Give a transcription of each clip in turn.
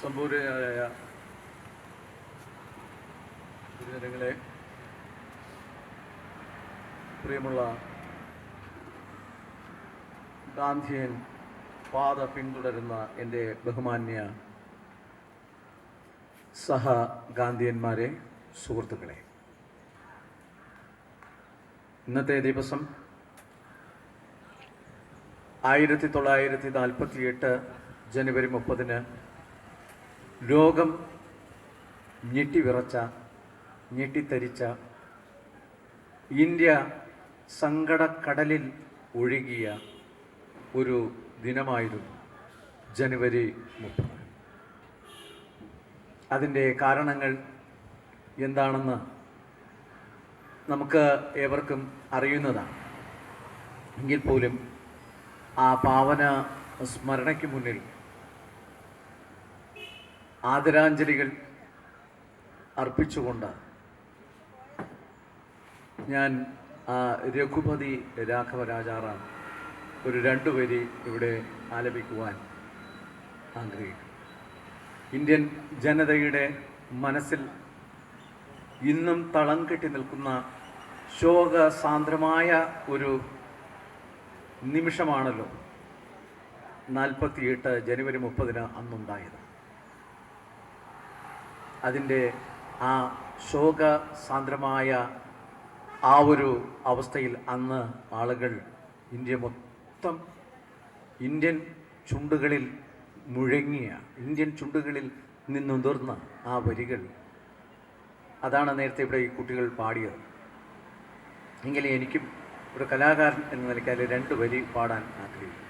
സമ്പൂർണയായ ജനങ്ങളെ പ്രിയമുള്ള ഗാന്ധിയൻ പാത പിന്തുടരുന്ന എന്റെ ബഹുമാന്യ സഹ ഗാന്ധിയന്മാരെ സുഹൃത്തുക്കളെ. ഇന്നത്തെ ദിവസം ആയിരത്തി തൊള്ളായിരത്തി നാൽപ്പത്തി എട്ട് ജനുവരി മുപ്പതിന് ലോകം ഞെട്ടിവിറച്ച ഞെട്ടിത്തരിച്ച ഇന്ത്യ സങ്കടക്കടലിൽ ഒഴുകിയ ഒരു ദിനമായിരുന്നു ജനുവരി മുപ്പത്. അതിന്റെ കാരണങ്ങൾ എന്താണെന്ന് നമുക്ക് ഏവർക്കും അറിയുന്നതാണ്. എങ്കിൽ പോലും ആ പാവന സ്മരണയ്ക്ക് മുന്നിൽ ആദരാഞ്ജലികൾ അർപ്പിച്ചുകൊണ്ട് ഞാൻ ആ രഘുപതി രാഘവ രാജാറാം ഒരു രണ്ടു വരി ഇവിടെ ആലപിക്കുവാൻ ആഗ്രഹിക്കുന്നു. ഇന്ത്യൻ ജനതയുടെ മനസ്സിൽ ഇന്നും തളം കെട്ടി നിൽക്കുന്ന ശോകസാന്ദ്രമായ ഒരു നിമിഷമാണല്ലോ നാൽപ്പത്തിയെട്ട് ജനുവരി മുപ്പതിന് അന്നുണ്ടായത്. അതിന്റെ ആ ശോകസാന്ദ്രമായ ആ ഒരു അവസ്ഥയിൽ അന്ന് ആളുകൾ ഇന്ത്യ മൊത്തം ഇന്ത്യൻ ചുണ്ടുകളിൽ മുഴങ്ങിയ ഇന്ത്യൻ ചുണ്ടുകളിൽ നിന്നുതിർന്ന ആ വരികൾ. അതാണ് നേരത്തെ ഇവിടെ ഈ കുട്ടികൾ പാടിയത്. എങ്കിലും എനിക്കും ഒരു കലാകാരൻ എന്ന നിലയ്ക്ക് അതിൽ രണ്ട് വരി പാടാൻ ആഗ്രഹിക്കുന്നു.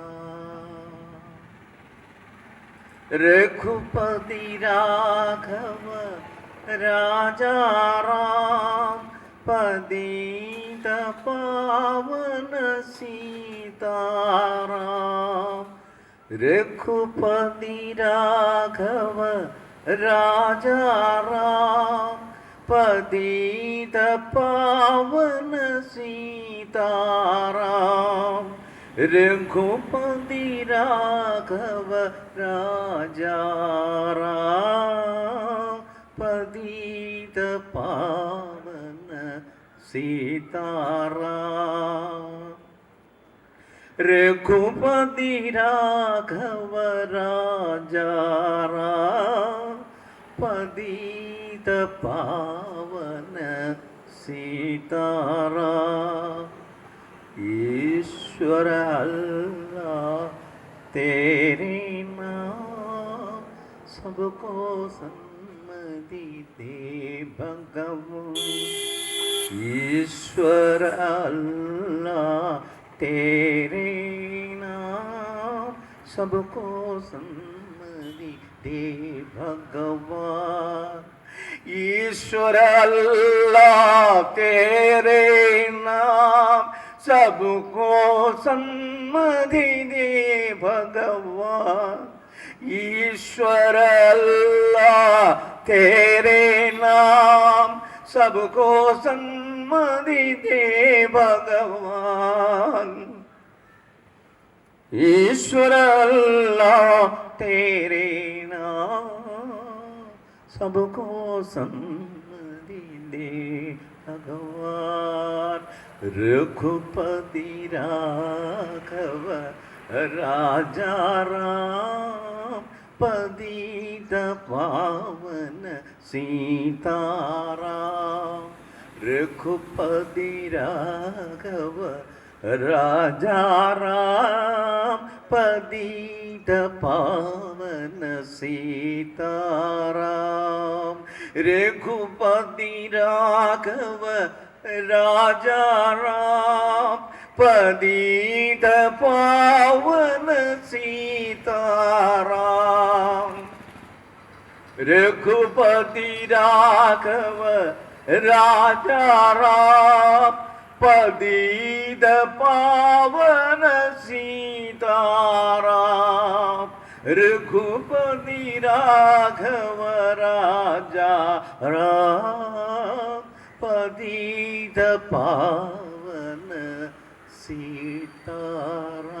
रघुपति राघव राजा राम पदीत पावन सीताराम। रघुपति राघव राजा राम पदीत पावन सीताराम। रघुपति राघव राजा राम पदीत पावन सीताराम रघुपति राघव राजा राम पदीत पावन सीताराम ईश्वर अल्लाह तेरे नाम सबको सम्मति दे भगवान ईश्वर अल्लाह तेरे नाम सबको सम्मति दे भगवान ईश्वर अल्लाह तेरे नाम सबको सम्मति दे भगवान ईश्वर अल्लाह तेरे नाम सबको सम्मति दे भगवान ईश्वर अल्लाह तेरे नाम सबको सम्मति दे भगवान रघुपति राघव राजा राम पदीत पावन सीताराम। रघुपति राघव राजा राम पदीत पावन सीताराम। रघुपति राघव രാജാറാം പതീത പാവന സീതാറാം. രഘുപതി രാഘവ രാജാറാം പതീത പാവന സീതാറാം. രഘുപതി രാഘവ രാജാ റാം పదీద పావన సీతారా